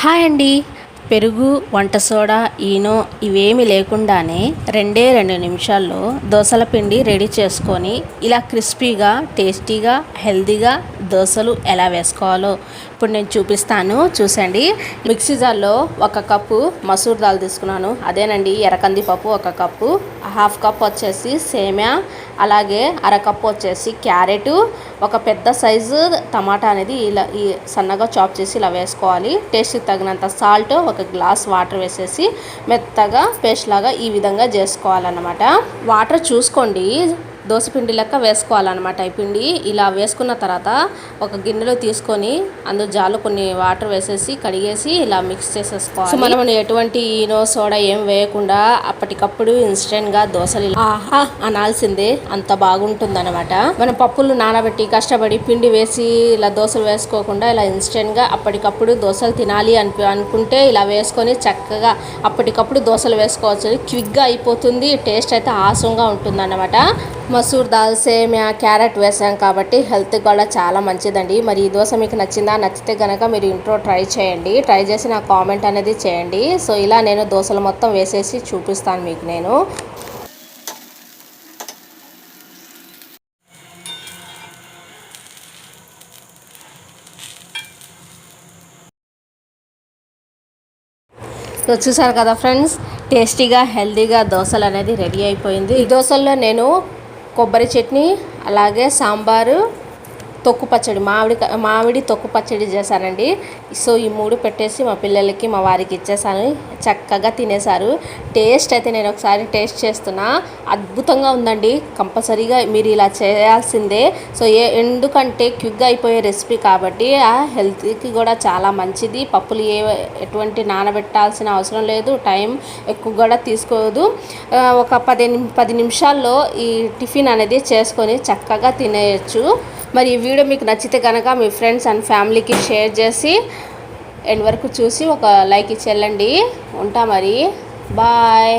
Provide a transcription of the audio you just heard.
Hi అండి. పెరుగు వంట సోడా ఈనో ఇవేమి లేకుండానే రెండే రెండు నిమిషాల్లో దోసల పిండి రెడీ చేసుకొని ఇలా క్రిస్పీగా టేస్టీగా హెల్దీగా దోశలు ఎలా వేసుకోవాలో ఇప్పుడు నేను చూపిస్తాను. చూసండి మిక్సీ జార్లో ఒక కప్పు మసూర్ దాల్ తీసుకున్నాను. అదేనండి ఎర్రకంది పప్పు ఒక కప్పు. హాఫ్ కప్ వచ్చేసి సేమ్యా అలాగే అరకప్పు వచ్చేసి క్యారెటు ఒక పెద్ద సైజు టమాటా అనేది ఇలా ఈ సన్నగా చాప్ చేసి ఇలా వేసుకోవాలి. టేస్ట్కి తగినంత సాల్ట్ ఒక గ్లాస్ వాటర్ వేసేసి మెత్తగా పేస్ట్ లాగా ఈ విధంగా చేసుకోవాలన్నమాట. వాటర్ చూసుకోండి. దోశపిండి లెక్క వేసుకోవాలన్నమాట. ఈ పిండి ఇలా వేసుకున్న తర్వాత ఒక గిన్నెలో తీసుకొని అందులో జాలు కొన్ని వాటర్ వేసేసి కడిగేసి ఇలా మిక్స్ చేసేసుకోవాలి. సో మనం ఎటువంటి ఈనో సోడా ఏం వేయకుండా అప్పటికప్పుడు ఇన్స్టెంట్గా దోశలు ఆహా అనాల్సిందే అంత బాగుంటుందన్నమాట. మనం పప్పులు నానబెట్టి కష్టపడి పిండి వేసి ఇలా దోశలు వేసుకోకుండా ఇలా ఇన్స్టెంట్గా అప్పటికప్పుడు దోశలు తినాలి అని అనుకుంటే ఇలా వేసుకొని చక్కగా అప్పటికప్పుడు దోశలు వేసుకోవచ్చు. క్విక్గా అయిపోతుంది టేస్ట్ అయితే ఆసంగా ఉంటుందన్నమాట. మసూర్ దాల్ సేమియా క్యారెట్ వేసాం కాబట్టి హెల్త్ కూడా చాలా మంచిదండి. మరి ఈ దోశ మీకు నచ్చిందా? నచ్చితే కనుక మీరు ఇంట్లో ట్రై చేయండి. ట్రై చేసి నాకు కామెంట్ అనేది చేయండి. సో ఇలా నేను దోశలు మొత్తం వేసేసి చూపిస్తాను మీకు నేను. సో చూసారు కదా ఫ్రెండ్స్? టేస్టీగా హెల్తీగా దోశలు అనేది రెడీ అయిపోయింది. ఈ దోశల్లో నేను కొబ్బరి చట్నీ అలాగే సాంబారు తొక్కు పచ్చడి మామిడి మామిడి తొక్కు పచ్చడి చేశానండి. సో ఈ మూడు పెట్టేసి మా పిల్లలకి మా వారికి ఇచ్చేసాను చక్కగా తినేశారు. టేస్ట్ అయితే నేను ఒకసారి టేస్ట్ చేస్తున్నా. అద్భుతంగా ఉందండి. కంపల్సరీగా మీరు ఇలా చేయాల్సిందే. సో ఏ ఎందుకంటే క్విక్గా అయిపోయే రెసిపీ కాబట్టి ఆ హెల్త్కి కూడా చాలా మంచిది. పప్పులు ఏ ఎటువంటి నానబెట్టాల్సిన అవసరం లేదు. టైం ఎక్కువ కూడా తీసుకోదు. ఒక పది పది నిమిషాల్లో ఈ టిఫిన్ అనేది చేసుకొని చక్కగా తినేయచ్చు. మరి ఈ వీడియో మీకు నచ్చితే కనుక మీ ఫ్రెండ్స్ అండ్ ఫ్యామిలీకి షేర్ చేసి ఎండ్ వరకు చూసి ఒక లైక్ ఇచ్చేళ్ళండి. ఉంటా మరి. బాయ్.